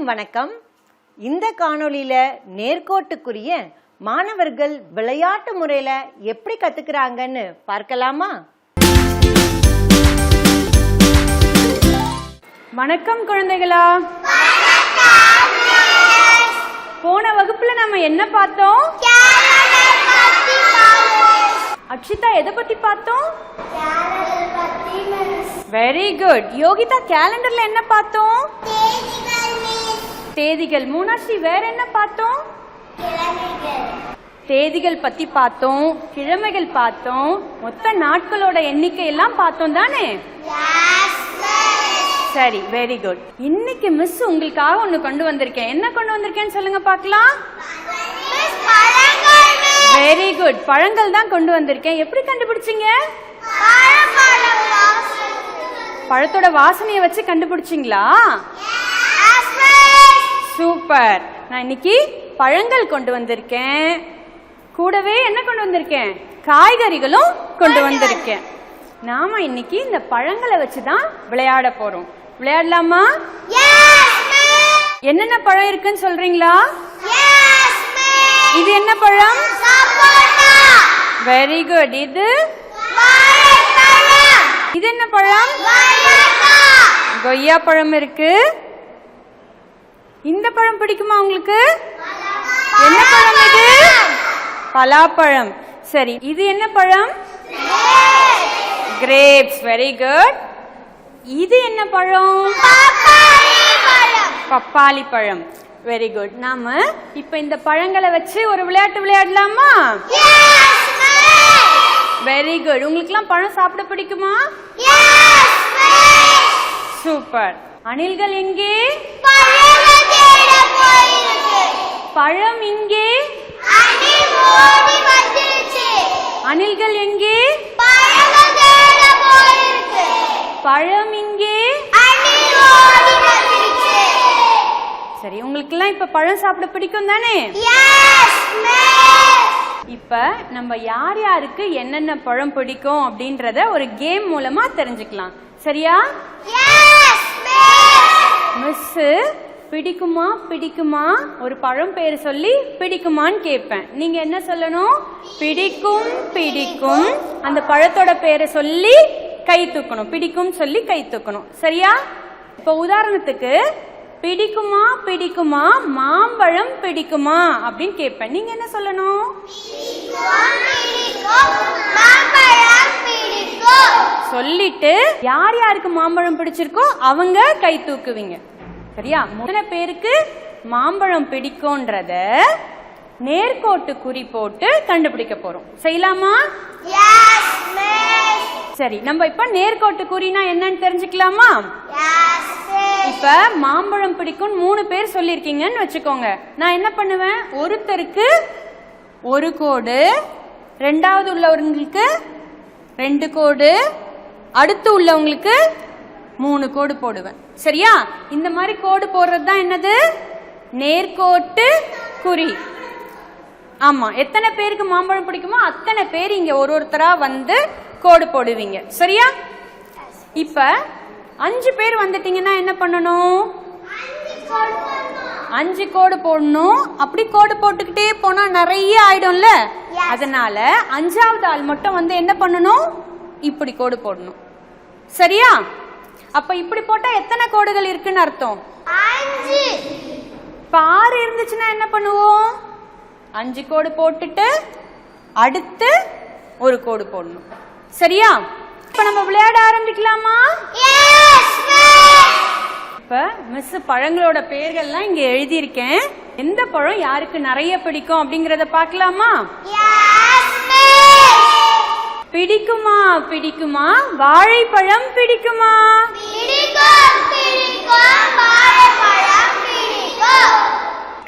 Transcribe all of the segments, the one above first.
அனைவருக்கும் வணக்கம். இந்த காணொளியில நேர்கோட்டுக்குரிய மாணவர்கள் விளையாட்டு முறையில எப்படி கத்துக்கிறாங்கன்னு பார்க்கலாமா? வணக்கம் குழந்தைகளா. போன வகுப்புல நம்ம என்ன பார்த்தோம்? அக்ஷிதா எதை பத்தி பார்த்தோம்? வெரி குட் யோகிதா கேலண்டர்ல என்ன பார்த்தோம்? தேதிகள். மூணாசி வேற என்ன பார்த்தோம்? தேதிகள் பத்தி பார்த்தோம் கிழமைகள் பார்த்தோம் மொத்த நாட்களோட எண்ணிக்கை எல்லாம் பார்த்தோம் தானே? சரி வெரி குட் இன்னைக்கு மிஸ் உங்களுக்காக ஒண்ணு கொண்டு வந்திருக்கேன். என்ன கொண்டு வந்திருக்கேன்னு சொல்லுங்க பார்க்கலாம். வெரி குட் பழங்கள் தான் கொண்டு வந்திருக்கேன். எப்படி கண்டுபிடிச்சீங்க? பழத்தோட வாசனையை வச்சு கண்டுபிடிச்சிங்களா? சூப்பர். நான் இன்னைக்கு பழங்கள் கொண்டு வந்திருக்கேன். கூடவே என்ன கொண்டு வந்திருக்கேன்? காய்கறிகளும் கொண்டு வந்திருக்கேன். நாம இன்னைக்கு இந்த பழங்களை வச்சு தான் விளையாட போறோம். விளையாடலாமா? என்னென்ன பழம் இருக்குன்னு சொல்றீங்களா? இது என்ன பழம்? வெரி குட் இது? இது என்ன பழம்? கொய்யா பழம் இருக்கு. இந்த பழம் பிடிக்குமா உங்களுக்கு? என்ன பழம் இது? பலாப்பழம். சரி இது என்ன பழம்? கிரேப்ஸ் வெரி குட் இது என்ன பழம்? பப்பாளி பழம். வெரி குட் நாம இப்ப இந்த பழங்களை வச்சு ஒரு விளையாட்டு விளையாடலாமா? வெரி குட் உங்களுக்குலாம் பழம் சாப்பிட பிடிக்குமா? சூப்பர் அணில்கள் எங்கே? பழம் இங்கே? அணில்கள் எங்கே? பழம் இங்கே? சரி உங்களுக்கெல்லாம் இப்ப பழம் சாப்பிட பிடிக்கும் தானே? இப்ப நம்ம யார் யாருக்கு என்னென்ன பழம் பிடிக்கும் அப்படின்றத ஒரு கேம் மூலமா தெரிஞ்சுக்கலாம். சரியா? மிஸ் பிடிக்குமா பிடிக்குமா? ஒரு பழம் பேர் சொல்லி பிடிக்குமான்னு கேட்பேன். நீங்க என்ன சொல்லணும்? பிடிக்கும் பிடிக்கும். அந்த பழத்தோட பேரை சொல்லி கை தூக்கணும். பிடிக்கும் சொல்லி கை தூக்கணும். சரியா? இப்ப உதாரணத்துக்கு பிடிக்குமா பிடிக்குமா? மாம்பழம் பிடிக்குமா? அப்படின்னு கேட்பேன். நீங்க என்ன சொல்லணும்? சொல்லிட்டு யார் யாருக்கு மாம்பழம் பிடிச்சிருக்கோ அவங்க கை தூக்குவீங்க. சரியா? முதல்ல பேருக்கு மாம்பழம் பிடிக்கும்ன்றத நேர்கோட்டு குறி போட்டு கண்டுபிடிக்க போறோம். செய்யலாமா? சரி நம்ம இப்ப நேர்கோட்டு குறினா என்னன்னு தெரிஞ்சுக்கலாமா? இப்ப மாம்பழம் பிடிக்கும் மூணு பேர் சொல்லிருக்கீங்கன்னு வச்சுக்கோங்க. நான் என்ன பண்ணுவேன்? ஒருத்தருக்கு ஒரு கோடு ரெண்டாவது உள்ளவங்களுக்கு ரெண்டு கோடு அடுத்து உள்ளவங்களுக்கு மூணு கோடு போடுவேன். சரியா? இந்த மாதிரி கோடு போடுறது தான் என்னது? நேர்கோட்டு குறி. ஆமா எத்தனை பேருக்கு மாம்பழம் பிடிக்குமோ அத்தனை பேர் இங்க ஒரு ஒருத்தரா வந்து கோடு போடுவீங்க. சரியா? இப்ப அஞ்சு பேர் வந்துட்டீங்கன்னா என்ன பண்ணணும்? அஞ்சு கோடு போடணும். அப்படி கோடு போட்டுக்கிட்டே போனா நிறைய ஆயிடும்ல? அதனால அஞ்சாவது ஆள் மட்டும் வந்து என்ன பண்ணணும்? இப்படி கோடு போடணும். சரியா? அப்ப இப்படி போட்டா எத்தனை கோடுகள் இருக்குன்னு அர்த்தம்? இப்ப ஆறு இருந்துச்சுன்னா என்ன பண்ணுவோம்? அஞ்சு கோடு போட்டுட்டு அடுத்து ஒரு கோடு போடணும். சரியா? இப்ப நம்ம விளையாட ஆரம்பிக்கலாமா? இப்ப மிஸ் பழங்களோட பெயர்கள்லாம் இங்க எழுதியிருக்கேன். எந்த பழம் யாருக்கு நிறைய பிடிக்கும் அப்படிங்கறத பார்க்கலாமா? பிடிக்குமா பிடிக்குமா? வாழைப்பழம் பிடிக்குமா?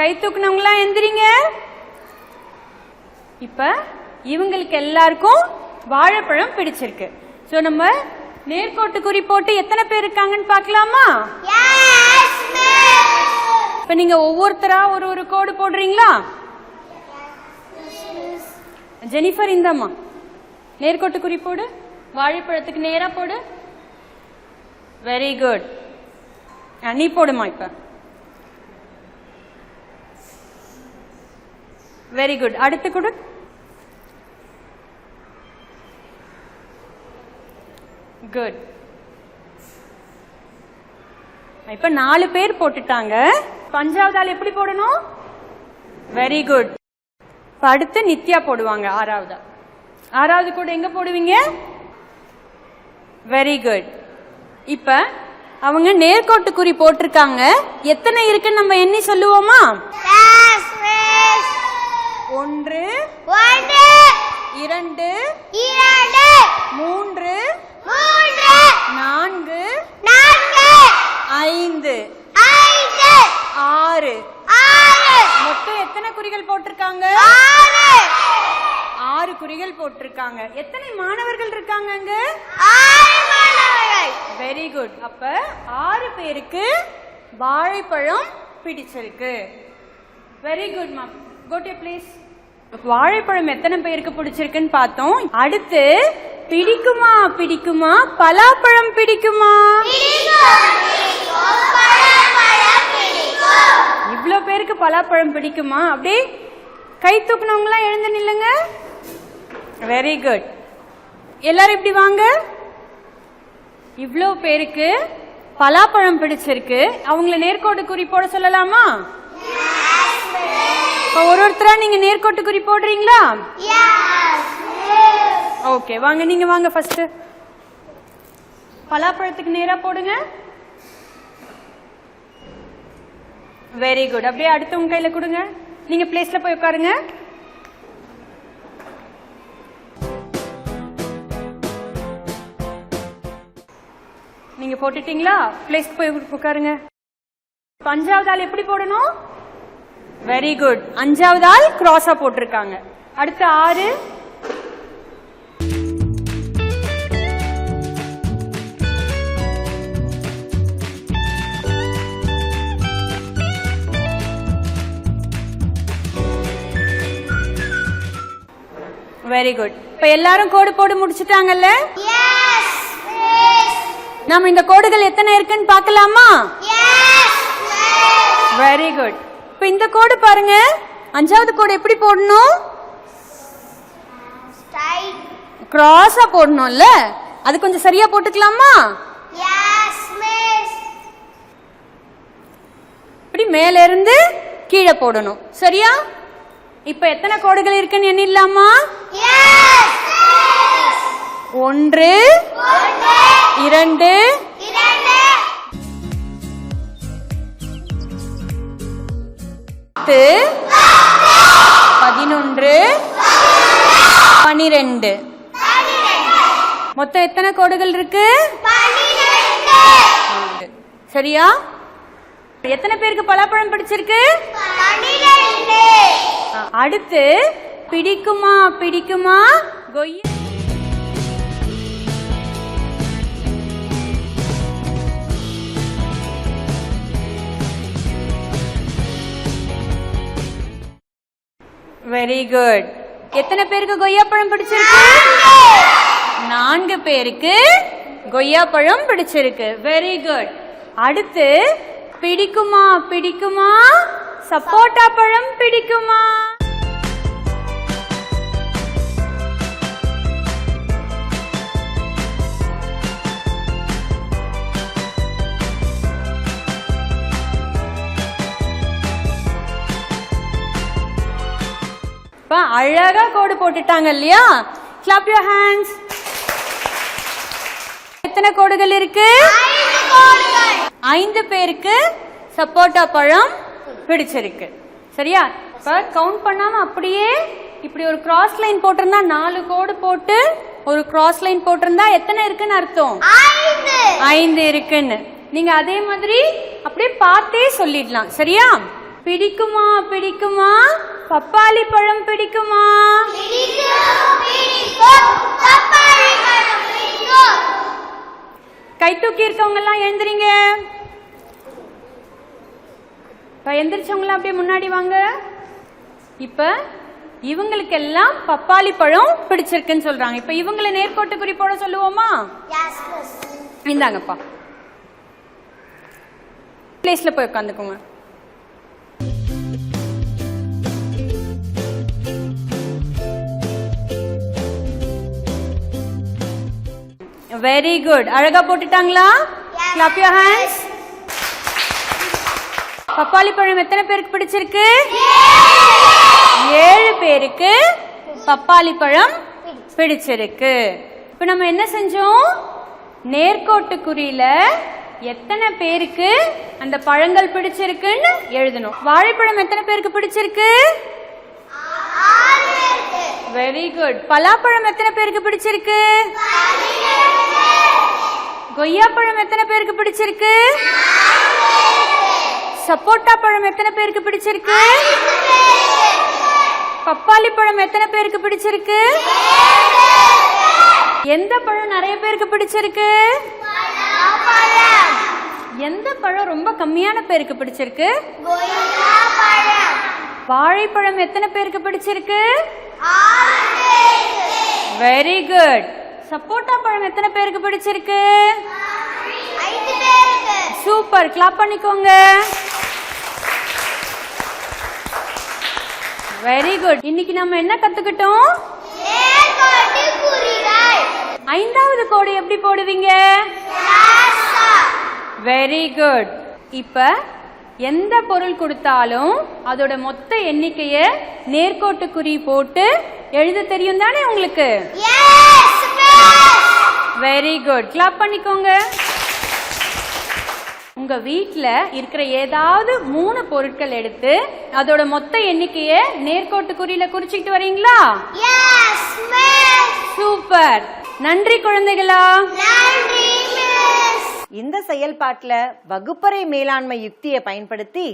கை தூக்குனவங்களாம் எந்திரிங்க. இப்ப இவங்களுக்கு எல்லாருக்கும் வாழைப்பழம் பிடிச்சிருக்கு. சோ நம்ம நேர்கோட்டு குறி போட்டு எத்தனை பேர் இருக்காங்கன்னு பார்க்கலாமா? இப்ப நீங்க ஒவ்வொருத்தரா ஒரு ஒரு கோடு போடுறீங்களா? ஜெனிஃபர் இந்தாம்மா. நேர்கோட்டு குறி போடு. வாழைப்பழத்துக்கு நேராக போடு. வெரி குட் நீ போடுமா இப்போ? வெரி குட் அடுத்து குடு. குட் இப்ப நாலு பேர் போட்டுட்டாங்க. அஞ்சாவது ஆள் எப்படி போடணும்? வெரி குட் அடுத்து நித்யா போடுவாங்க ஆறாவதா? ஆறாவது கூட எங்க போடுவீங்க? வெரி குட் இப்ப அவங்க நேர்கோட்டு குறி போட்டிருக்காங்க. எத்தனை இருக்குன்னு நம்ம எண்ணி சொல்லுவோமா? ஒன்று இரண்டு இரண்டு மூன்று மூன்று நான்கு நான்கு ஐந்து ஐந்து ஆறு. ஆறு. மொத்தம் எத்தனை குறிகள் போட்டிருக்காங்க? ஆறு குறிகள் போட்டிருக்காங்க. எத்தனை மாணவர்கள் இருக்காங்க அங்க வெரி குட் அப்ப ஆறு பேருக்கு வாழைப்பழம் பிடிச்சிருக்கு வெரி குட் மேம் கோட்டே ப்ளீஸ் வாழைப்பழம் எத்தனை பேருக்கு பிடிச்சிருக்குன்னு பார்த்தோம். அடுத்து பிடிக்குமா பிடிக்குமா? பலாப்பழம் பிடிக்குமா? இவ்ளோ பேருக்கு பலாப்பழம் பிடிக்குமா? அப்படியே கை தூக்குனவங்களாம் எழுந்து நில்லுங்க. வெரி குட் எல்லாரும் இப்படி வாங்க? இவ்வளோ பேருக்கு பலாப்பழம் பிடிச்சிருக்கு. அவங்கள நேர்கோட்டு குறி போட சொல்லலாமா? ஒரு ஒருத்தரா நீங்க நேர்கோட்டு குறி போடுறீங்களா? ஓகே வாங்க நீங்க வாங்க ஃபர்ஸ்ட் பலாப்பழத்துக்கு நேரா போடுங்க. வெரி குட் அப்படியே அடுத்தவங்க கையில கொடுங்க. நீங்க பிளேஸ்ல போய் உட்காருங்க. போட்டுட்டீங்களா? பிளேஸ்க்கு போய் உட்காருங்க. அஞ்சாவது ஆள் எப்படி போடணும்? வெரி குட் அஞ்சாவது ஆள் கிராஸா போட்டிருக்காங்க. அடுத்து ஆறு. வெரி குட் இப்ப எல்லாரும் கோடு போடு முடிச்சிட்டாங்கல்ல? நாம இந்த கோடுகள் எத்தனை இருக்குன்னு பார்க்கலாமா. வெரி குட் இப்ப இந்த கோடு பாருங்க. அஞ்சாவது கோடு எப்படி போடணும். கிராஸா போடணும்ல. அது கொஞ்சம் சரியா போட்டுக்கலாமா. இப்படி மேல இருந்து கீழே போடணும். சரியா? இப்ப எத்தனை கோடுகள் இருக்குன்னு எண்ணிடலாமா? ஒன்று இரண்டு. பத்து. பதினொன்று. பனிரெண்டு. மொத்தம் எத்தனை கோடுகள் இருக்கு? சரியா? எத்தனை பேருக்கு பலாப்பழம் பிடிச்சிருக்கு? அடுத்து பிடிக்குமா பிடிக்குமா? கொய்ய. வெரி குட் எத்தனை பேருக்கு கொய்யாப்பழம் பிடிச்சிருக்கு? நான்கு பேருக்கு கொய்யாப்பழம் பிடிச்சிருக்கு. வெரி குட் அடுத்து பிடிக்குமா பிடிக்குமா? சப்போட்டா பழம் பிடிக்குமா? இப்ப அழகா கோடு போட்டுட்டாங்க இல்லையா? கிளாப் யூர் ஹேண்ட்ஸ் எத்தனை கோடுகள் இருக்கு? ஐந்து பேருக்கு சப்போட்டா பழம் பிடிச்சிருக்கு. சரியா? இப்ப கவுண்ட் பண்ணாம அப்படியே இப்படி ஒரு கிராஸ் லைன் போட்டிருந்தா நாலு கோடு போட்டு ஒரு கிராஸ் லைன் போட்டிருந்தா எத்தனை இருக்குன்னு அர்த்தம்? ஐந்து. ஐந்து இருக்குன்னு. நீங்க அதே மாதிரி அப்படியே பார்த்தே சொல்லிடலாம். சரியா? பிடிக்குமா? பிடிக்குமா? பப்பாளி பழம் பிடிக்குமா? கை தூக்கி இருக்கவங்க எல்லாம் எழுந்திரீங்க. இப்ப எந்திரிச்சவங்களாம் அப்படியே முன்னாடி வாங்க. இப்ப இவங்களுக்கு எல்லாம் பப்பாளி பழம் பிடிச்சிருக்குன்னு சொல்றாங்க. இப்ப இவங்களை நேர்கோட்டு குறிப்போட சொல்லுவோமா. இந்தாங்கப்பா. பிளேஸ்ல போய் உட்காந்துக்கோங்க. வெரி குட் அழகா போட்டுட்டாங்களா? கிளாப் யூர் ஹேண்ட்ஸ் பப்பாளி பழம் எத்தனை பேருக்கு பிடிச்சிருக்கு? ஏழு பேருக்கு பப்பாளி பழம் பிடிச்சிருக்கு. இப்ப நம்ம என்ன செஞ்சோம்? நேர்கோட்டு குறியில எத்தனை பேருக்கு அந்த பழங்கள் பிடிச்சிருக்குன்னு எழுதணும். வாழைப்பழம் எத்தனை பேருக்கு பிடிச்சிருக்கு? வெரி குட் பலாப்பழம் எத்தனை பேருக்கு பிடிச்சிருக்கு? கொய்யாப்பழம் எத்தனை பேருக்கு பிடிச்சிருக்கு? சப்போட்டா பழம் எத்தனை பேருக்கு பிடிச்சிருக்கு? பப்பாளி பழம் எத்தனை பேருக்கு பிடிச்சிருக்கு? எந்த பழம் நிறைய பேருக்கு பிடிச்சிருக்கு? எந்த பழம் ரொம்ப கம்மியான பேருக்கு பிடிச்சிருக்கு? வாழைப்பழம் எத்தனை பேருக்கு பிடிச்சிருக்கு? வெரி குட் சப்போட்டா பழம் எத்தனை பேருக்கு பிடிச்சிருக்கு? சூப்பர் கிளாப் பண்ணிக்கோங்க. வெரி குட் இன்னைக்கு நம்ம என்ன கத்துக்கிட்டோம்? ஐந்தாவது கோடு எப்படி போடுவீங்க? வெரி குட் இப்ப எந்த பொருள் கொடுத்தாலும் அதோட மொத்த எண்ணிக்கைய நேர்கோட்டு குறி போட்டு எழுத தெரியும் தானே உங்களுக்கு? வெரி குட் கிளாப் பண்ணிக்கோங்க. உங்க வீட்ல இருக்கிற ஏதாவது மூணு பொருட்கள் எடுத்து அதோட மொத்த எண்ணிக்கைய நேர்கோட்டு குறியில குறிச்சிட்டு வரீங்களா சூப்பர் நன்றி குழந்தைகளா. இந்த செயல்பாட்டில் வகுப்பறை மேலாண்மை யுக்தியை பயன்படுத்தி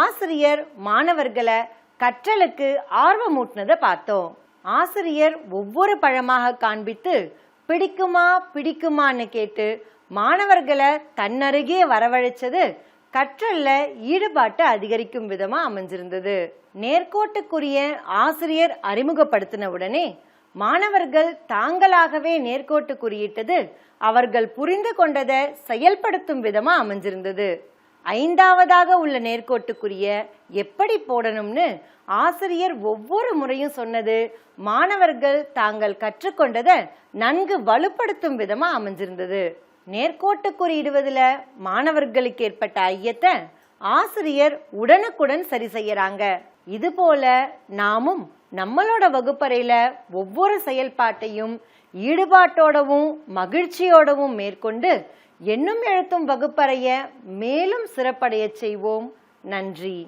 ஆசிரியர் மாணவர்களை கற்றலுக்கு ஆர்வமூட்டினதை பார்த்தோம். ஆசிரியர் ஒவ்வொரு பழமாக காண்பித்து பிடிக்குமா பிடிக்குமான்னு கேட்டு மாணவர்களை தன்னருகே வரவழைச்சது கற்றல்ல ஈடுபாட்டை அதிகரிக்கும் விதமா அமைஞ்சிருந்தது. நேர்கோட்டுக்குரிய ஆசிரியர் அறிமுகப்படுத்தின உடனே மாணவர்கள் தாங்களாகவே நேர்கோட்டு குறியிட்டது அவர்கள் புரிந்து கொண்டதை செயல்படுத்தும் விதமா அமைஞ்சிருந்தது. ஐந்தாவதாக உள்ள நேர்கோட்டுக்குரிய எப்படி போடணும்னு ஆசிரியர் ஒவ்வொரு முறையும் சொன்னது மாணவர்கள் தாங்கள் கற்றுக்கொண்டதை நன்கு வலுப்படுத்தும் விதமா அமைஞ்சிருந்தது. நேர்கோட்டு குறியிடுவதில் மாணவர்களுக்கு ஏற்பட்ட ஐயத்தை ஆசிரியர் உடனுக்குடன் சரி செய்யறாங்க. இது போல நாமும் நம்மளோட வகுப்பறையில ஒவ்வொரு செயல்பாட்டையும் ஈடுபாட்டோடவும் மகிழ்ச்சியோடவும் மேற்கொண்டு எண்ணும் எழுத்தும் வகுப்பறைய மேலும் சிறப்படைய செய்வோம். நன்றி.